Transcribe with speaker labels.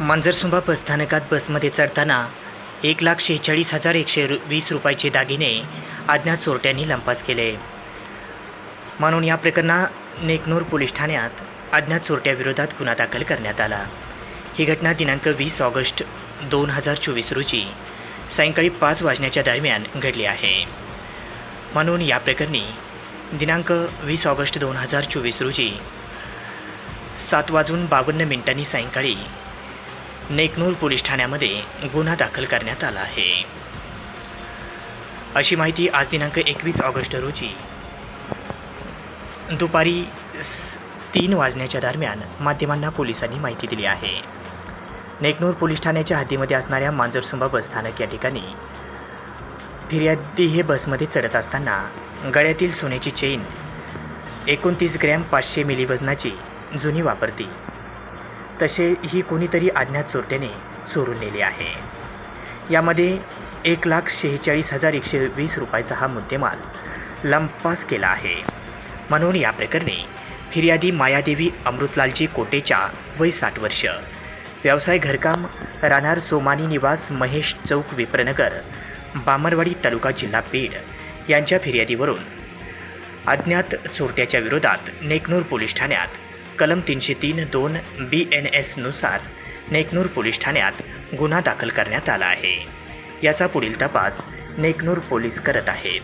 Speaker 1: मांजरसुंबा बसस्थानकात बसमध्ये चढताना एक लाख शेहेचाळीस हजार एकशे रु वीस रुपयाचे दागिने अज्ञात चोरट्यांनी लंपास केले. म्हणून या प्रकरणात नेकनूर पोलीस ठाण्यात अज्ञात चोरट्याविरोधात गुन्हा दाखल करण्यात आला. ही घटना दिनांक वीस ऑगस्ट दोन हजार चोवीस रोजी सायंकाळी पाच वाजण्याच्या दरम्यान घडली आहे. म्हणून या प्रकरणी दिनांक वीस ऑगस्ट दोन हजार चोवीस रोजी सात वाजून बावन्न मिनिटांनी सायंकाळी नेकनूर पोलीस ठाण्यामध्ये गुन्हा दाखल करण्यात आला आहे. अशी माहिती आज दिनांक एकवीस ऑगस्ट रोजी दुपारी स- तीन वाजण्याच्या दरम्यान माध्यमांना पोलिसांनी माहिती दिली आहे. नेकनूर पोलीस ठाण्याच्या हद्दीमध्ये असणाऱ्या मांजरसुंबा बसस्थानक या ठिकाणी फिर्यादी हे बसमध्ये चढत असताना गळ्यातील सोन्याची चेन एकोणतीस ग्रॅम पाचशे मिली वजनाची जुनी वापरती. तसे ही कोणीतरी अज्ञात चोरट्याने चोरून नेली आहे. यामध्ये एक लाख शेहेचाळीस हजार एकशे वीस रुपयाचा हा मुद्देमाल लंपास केला आहे. म्हणून या प्रकरणी फिर्यादी मायादेवी अमृतलालजी कोटेच्या वय साठ वर्ष व्यवसाय घरकाम राहणार सोमानी निवास महेश चौक विप्रनगर बामरवाडी तालुका जिल्हा बीड यांच्या फिर्यादीवरून अज्ञात चोरट्याच्या विरोधात नेकनूर पोलीस ठाण्यात कलम तीनशे तीन दोन बी एन एसनुसार नेकनूर पोलीस ठाण्यात गुन्हा दाखल करण्यात आला आहे. याचा पुढील तपास नेकनूर पोलीस करत आहेत.